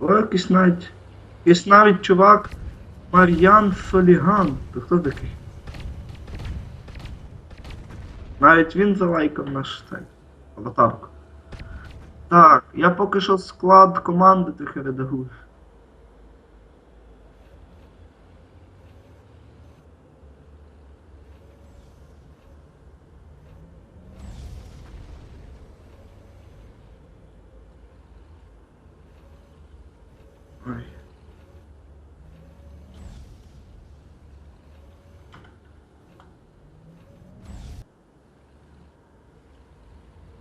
О, якийсь навіть. Якийсь навіть чувак Мар'ян Соліган. То хто такий? Навіть він залайкав наш цей аватарку. Так, я поки що склад команди трохи редагую.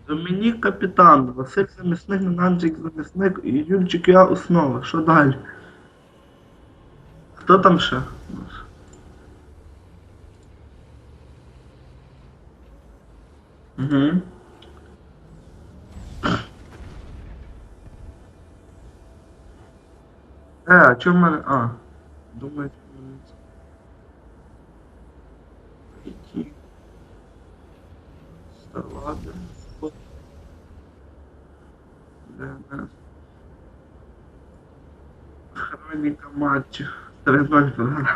Домінік капітан, Василь замісник, Нанджик замісник і Юльчик я основа. Що далі? Хто там ще? Угу. Е, а чому в мене. А. Думаю, що мене це. Хроніка матчу. 3-0.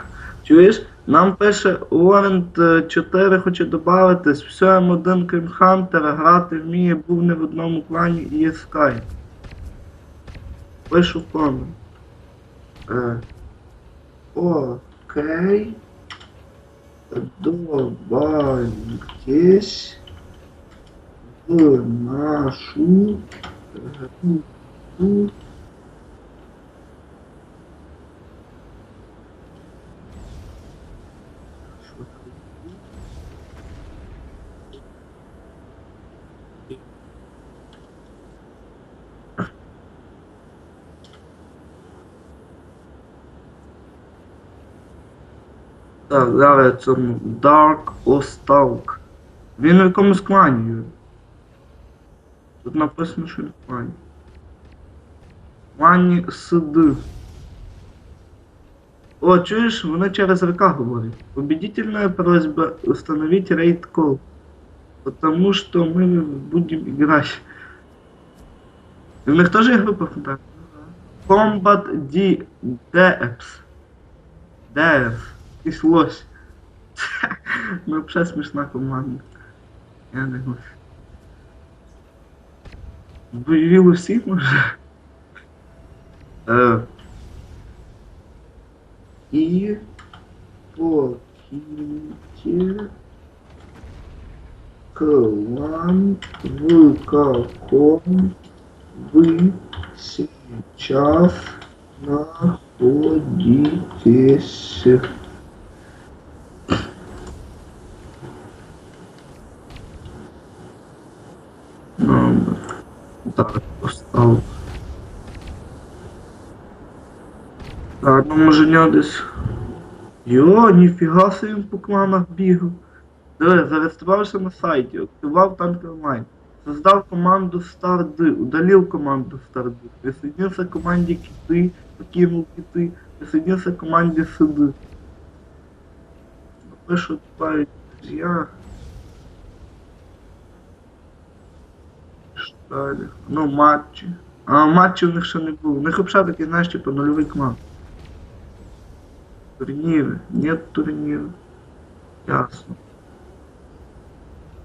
Чуєш? Нам пише Орент 4 хоче додатись. Все М1 крім Хантера, грати вміє, був не в одному клані і є Скай. Пишу комент. Е, Окей. Добавитесь в нашу группу Так, зараз цьому Dark Ostalk. Він в якомусь клані. Юрій. Тут написано, що він в клані. Клані Сиди. О, чуєш, вони через РК говорять. Победительная просьба установить рейд кол. Потому что мы будем играть. И у них тоже группа ВКонтакте? Combat D... Deps. Deps. Якийсь лось. Ну, взагалі смішна команда. Я не знаю. Бойові усі, може? Е. І покиньте клан, в каком вы сейчас находитесь. Номер. Так, поставив. Так, ну може нього десь. Йо, ніфіга собі він по кланах бігав. Диви, зареєструвався на сайті, активував танк онлайн. Создав команду Старди, удалил команду Старди, присоединился к команде Киты, покинул Киты, присоединился к команде Сыды. Пишут, добавить друзья. Ну, матчі. А матчів у них ще не було. У них взагалі такий, знаєш, типу нульовий клан. Турніри. Нет турніру. Ясно.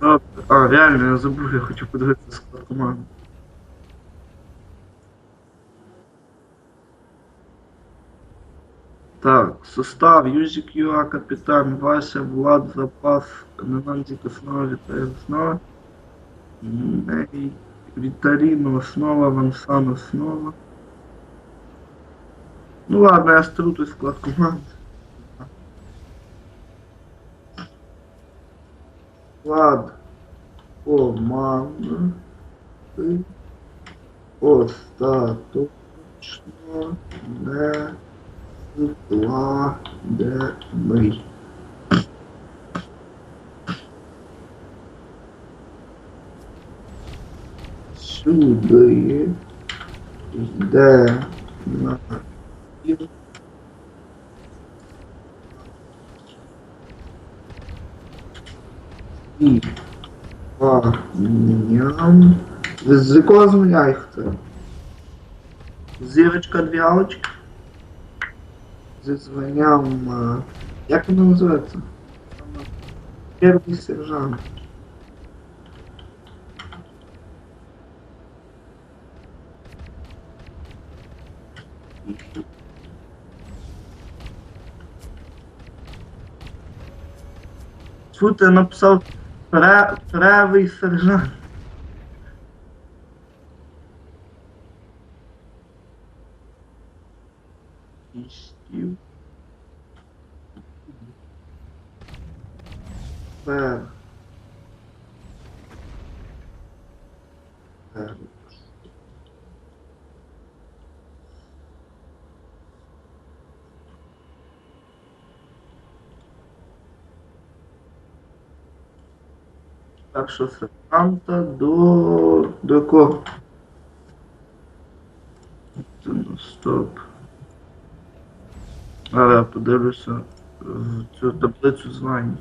Добре. А, реально, я забув, я хочу подивитися склад команди. Так, состав Юзик Юа, капітан Вася, Влад, Запас, Ненандік основа, Віталій основа. Ней, Віталіно основа, Вансан основа. Ну ладно, я стру той склад команди. Склад команди. Остаточно не складений. Сюди йде на і парням. З якого зміняй хто? Зірочка, дві галочки. Зі званням. е, Як воно? Перший сержант. Puta, uma pessoal para, parava e sarjava. Existiu. Para. Para. Пер. Першого сержанта до. до кого? Ну, Стоп. Але я подивлюся в цю таблицю звань.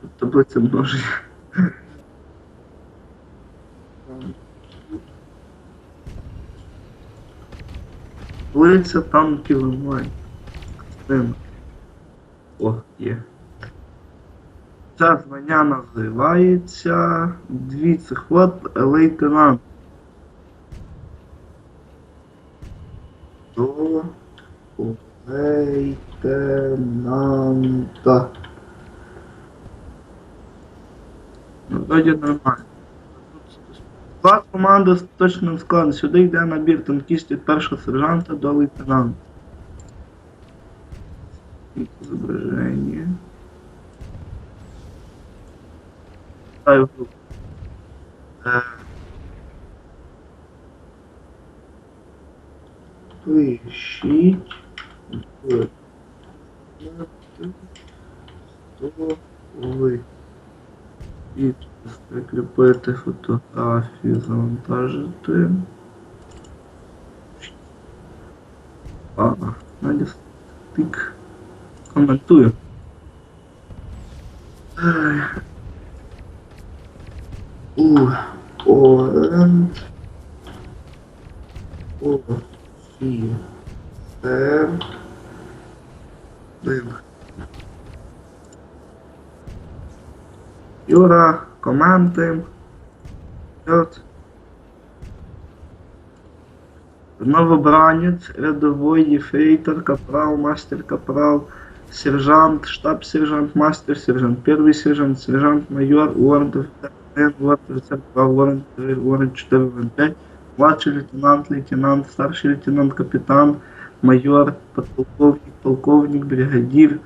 Цю таблицю Таблиця танків онлайн. О, є. Це звання називається віце-ход лейтенант. До лейтенанта. Ну, вроді нормально. Склад команди з точним складом. Сюди йде набір танкістів першого сержанта до лейтенанта. Зображення. Ставлю групу. Е, Пишіть. І прикріпити фотографію, завантажити. А, Надя тик. Коментую. У Оранж. О Фі. Р. Блин. Юра, коменти. От. Новобранець, рядовий, ефрейтор, капрал, мастер, капрал, сержант, штаб-сержант, мастер, сержант, первый сержант, сержант, майор, уорд, три, уорд, чотири, уорд, п'ять, младший лейтенант, лейтенант, старший лейтенант, капітан, майор, подполковник, полковник, бригадир,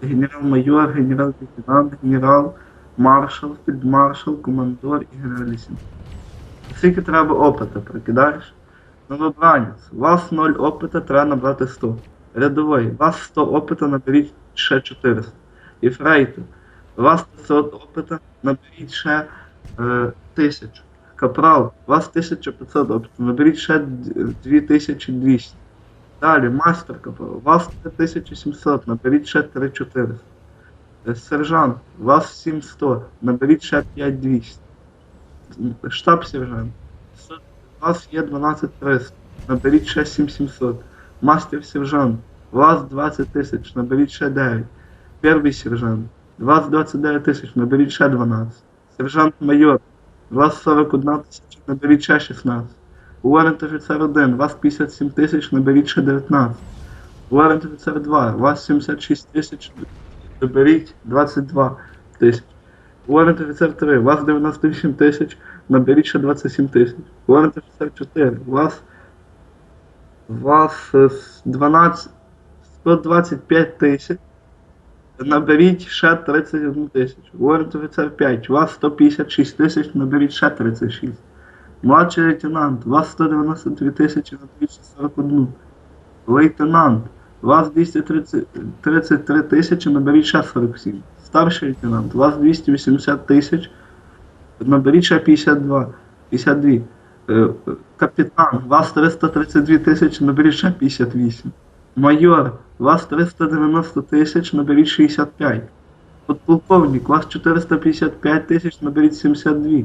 генерал-майор, генерал-лейтенант, генерал, маршал, фельдмаршал, командор і генералісім. Скільки треба опита, прикидаєш? Новобранець, у вас 0 опита, треба набрати 100. Рядовий, вас 100 опита, наберіть ще 400. Ефрейтор, у вас 500 опита, наберіть ще е, 1000. Капрал, у вас 1500 опита, наберіть ще 2200. Далі, мастер капрал, у вас 3700, наберіть ще 3400. Е, Сержант, вас 700, наберіть ще 5200. Штаб-сержант, у вас є 12300, наберіть ще 7700. Мастер сержант, вас 20 тисяч, наберіть ще 9. Перший сержант, вас 29 тисяч, наберіть ще 12. Сержант майор, вас 41 тисяча, наберіть ще 16. Уоррент офіцер 1, у вас 57 тисяч, наберіть ще 19. Уоррент офіцер 2, у вас 76 тисяч, наберіть 22 тисяч. Уоррент офіцер 3, у вас 98 тисяч, наберіть ще 27 тисяч. Уоррент офіцер 4, у вас вас е, 12 125 тисяч. Наберіть ще 31 тисячу. Уоррент офіцер 5, у вас 156 тисяч, наберіть ще 36. Младший лейтенант, у вас 192 тисячі, наберіть ще 41. Лейтенант, вас 233 тисячі, наберіть ще 47. Старший лейтенант, вас 280 тисяч, наберіть ще 52. 52. Е, Капітан, вас 332 тисячі, наберіть ще 58. Майор, вас 390 тисяч, наберіть 65. Подполковник, вас 455 тисяч, наберіть 72.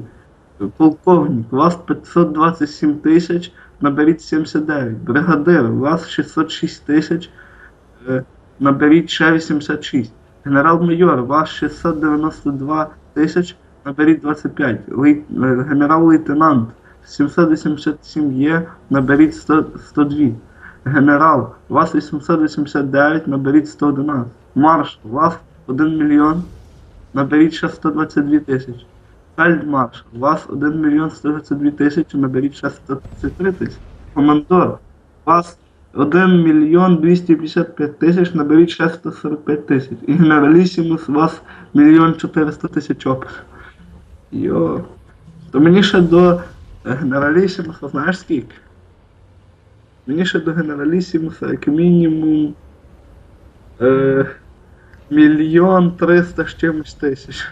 Полковник, вас 527 тисяч, наберіть 79. Бригадир, вас 606 тисяч, наберіть ще 86. Генерал-майор, вас 692 тисяч, наберіть 25. Лей- е, Генерал-лейтенант, 787 є, наберіть 100, 102. Генерал, вас 889, наберіть 111. Маршал, у вас 1 мільйон, наберіть ще 122 тисячі. Фельдмаршал, у вас 1 мільйон 122 тисячі, наберіть ще 133 тисячі. Командор, вас 1 мільйон 255 тисяч, наберіть ще 145 тисяч. І генералісімус, вас мільйон 400 тисяч опис. Йо. То мені ще до генералісімуса, знаєш скільки? Мені ще до генералісімуса як мінімум е, мільйон триста з чимось тисяч.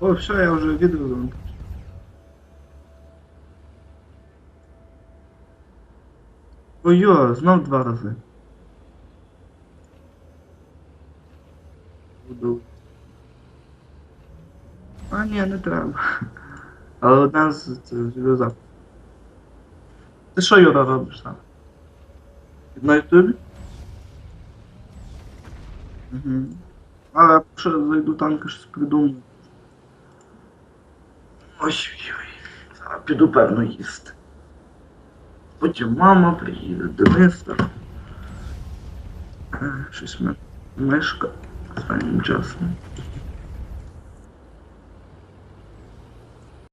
О, все, я вже відведу. Ой-йо, знов два рази. Буду. А, ні, не треба. Але одна з це зв'язок. Ти що, Юра, робиш там? На ютубі? Угу. А я ще зайду танки щось придумаю. Ой-ой-ой. Зараз піду певно їсти. Потім мама приїде, Дениса. Е, Щось в мишка останнім часом.